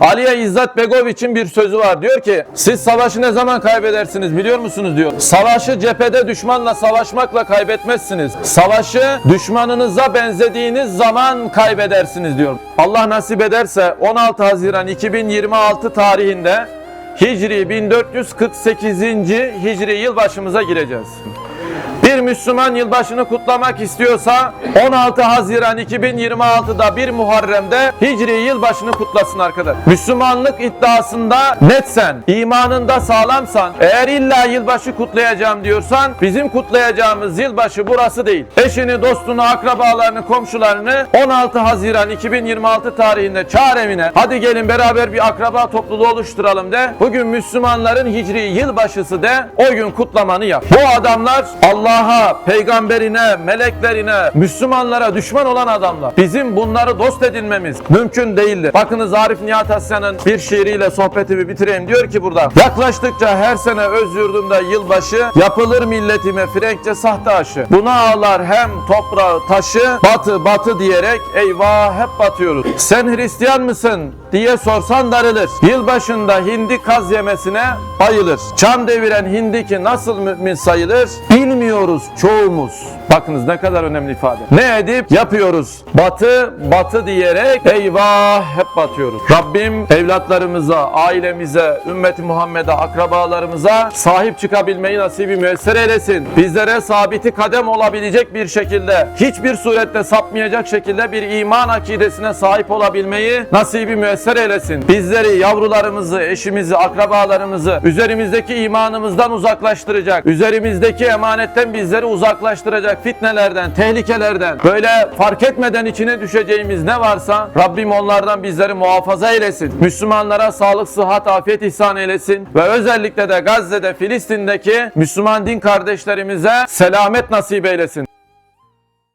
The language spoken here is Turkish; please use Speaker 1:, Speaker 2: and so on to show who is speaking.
Speaker 1: Aliye İzzet Begoviç'in bir sözü var. Diyor ki siz savaşı ne zaman kaybedersiniz biliyor musunuz diyor. Savaşı cephede düşmanla savaşmakla kaybetmezsiniz. Savaşı düşmanınıza benzediğiniz zaman kaybedersiniz diyor. Allah nasip ederse 16 Haziran 2026 tarihinde Hicri 1448. Hicri yılbaşımıza gireceğiz. Bir Müslüman yılbaşını kutlamak istiyorsa 16 Haziran 2026'da bir Muharrem'de Hicri yılbaşını kutlasın arkadaş. Müslümanlık iddiasında netsen, imanında sağlamsan, eğer illa yılbaşı kutlayacağım diyorsan bizim kutlayacağımız yılbaşı burası değil. Eşini, dostunu, akrabalarını, komşularını 16 Haziran 2026 tarihinde çağır evine. Hadi gelin beraber bir akraba topluluğu oluşturalım de. Bugün Müslümanların Hicri yılbaşısı de o gün kutlamanı yap. Bu adamlar Allah'a, peygamberine, meleklerine, Müslümanlara düşman olan adamlar. Bizim bunları dost edinmemiz mümkün değildir. Bakınız Arif Nihat Aslan'ın bir şiiriyle sohbetimi bitireyim. Diyor ki burada yaklaştıkça her sene öz yurdumda yılbaşı yapılır milletime frenkçe sahte aşı. Buna ağlar hem toprağı taşı batı batı diyerek eyvah hep batıyoruz. Sen Hristiyan mısın diye sorsan darılır. Yılbaşında hindi kaz yemesine bayılır. Çam deviren hindi ki nasıl mümin sayılır bilmiyoruz çoğumuz. Bakınız ne kadar önemli ifade. Ne edip yapıyoruz. Batı batı diyerek eyvah hep batıyoruz. Rabbim evlatlarımıza, ailemize, ümmeti Muhammed'e, akrabalarımıza sahip çıkabilmeyi nasibi müessir eylesin. Bizlere sabiti kadem olabilecek bir şekilde, hiçbir surette sapmayacak şekilde bir iman akidesine sahip olabilmeyi nasibi müessir eylesin. Bizleri, yavrularımızı, eşimizi, akrabalarımızı üzerimizdeki imanımızdan uzaklaştıracak, üzerimizdeki emanetten bizleri uzaklaştıracak fitnelerden, tehlikelerden, böyle fark etmeden içine düşeceğimiz ne varsa Rabbim onlardan bizleri muhafaza eylesin. Müslümanlara sağlık, sıhhat, afiyet ihsan eylesin ve özellikle de Gazze'de, Filistin'deki Müslüman din kardeşlerimize selamet nasip eylesin.